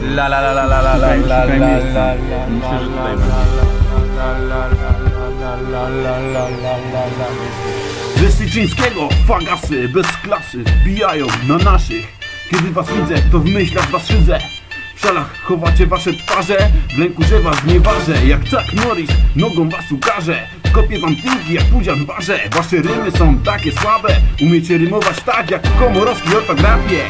La la la la la la la la la la Myślę, że tutaj la będzie. la la la la la la la la Ze Syczyńskiego fagasy bez klasy wbijają na naszych. Kiedy was widzę, to w myślach was szydzę. W szalach chowacie wasze twarze W lęku, że was nie ważę. Jak Chuck Norris nogą was ukaże Kopię wam tyłki jak pudzian barze Wasze rymy są takie słabe Umiecie rymować tak jak w komorowskiej ortografie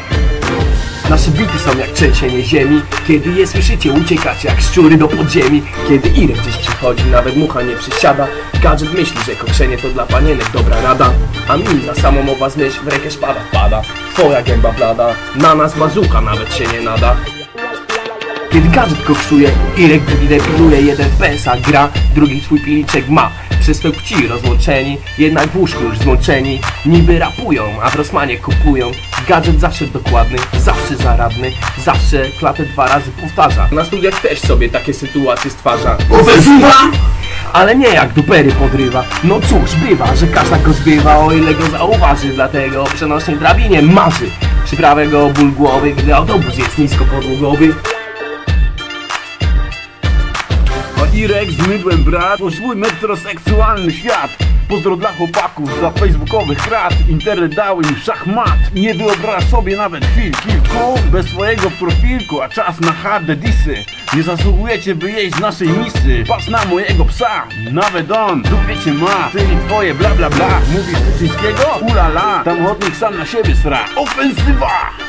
Nasze bity są jak trzęsienie ziemi. Kiedy je słyszycie uciekacie jak szczury do podziemi. Kiedy Irek gdzieś przychodzi, nawet mucha nie przysiada. Gadżet myśli, że kokszenie to dla panienek dobra rada. A mi na samą o was myśl w rękę szpada wpada. Twoja gęba blada, na nas bazuka nawet się nie nada. Kiedy gadżet koksuje, Irek drugi depiluje Jeden w PSA gra, drugi swój piliczek ma Przez to pci rozłączeni, jednak w łóżku już zmączeni. Niby rapują, a w Rosmanie kupują Gadżet zawsze dokładny, zawsze zaradny Zawsze klatę dwa razy powtarza. Na studiach też sobie takie sytuacje stwarza. Ofensywa! Ale nie jak dupery podrywa. No cóż, bywa, że każda go zbywa O ile go zauważy, dlatego o przenośnej drabinie marzy Przyprawę go ból głowy, gdy autobus jest niskopodłogowy A Irek z mydłem brat To swój metroseksualny świat. Pozdro dla chłopaków za facebookowych krat Internet dał im szachmat. Nie wyobraź sobie nawet chwil kilku Bez swojego profilku, a czas na harde disy. Nie zasługujecie by jeść z naszej misy. Patrz na mojego psa, nawet on Dupie cię ma, czyli twoje bla bla bla. Mówisz Tyczyńskiego? Ulala, tam chodnik sam na siebie sra. Ofensywa!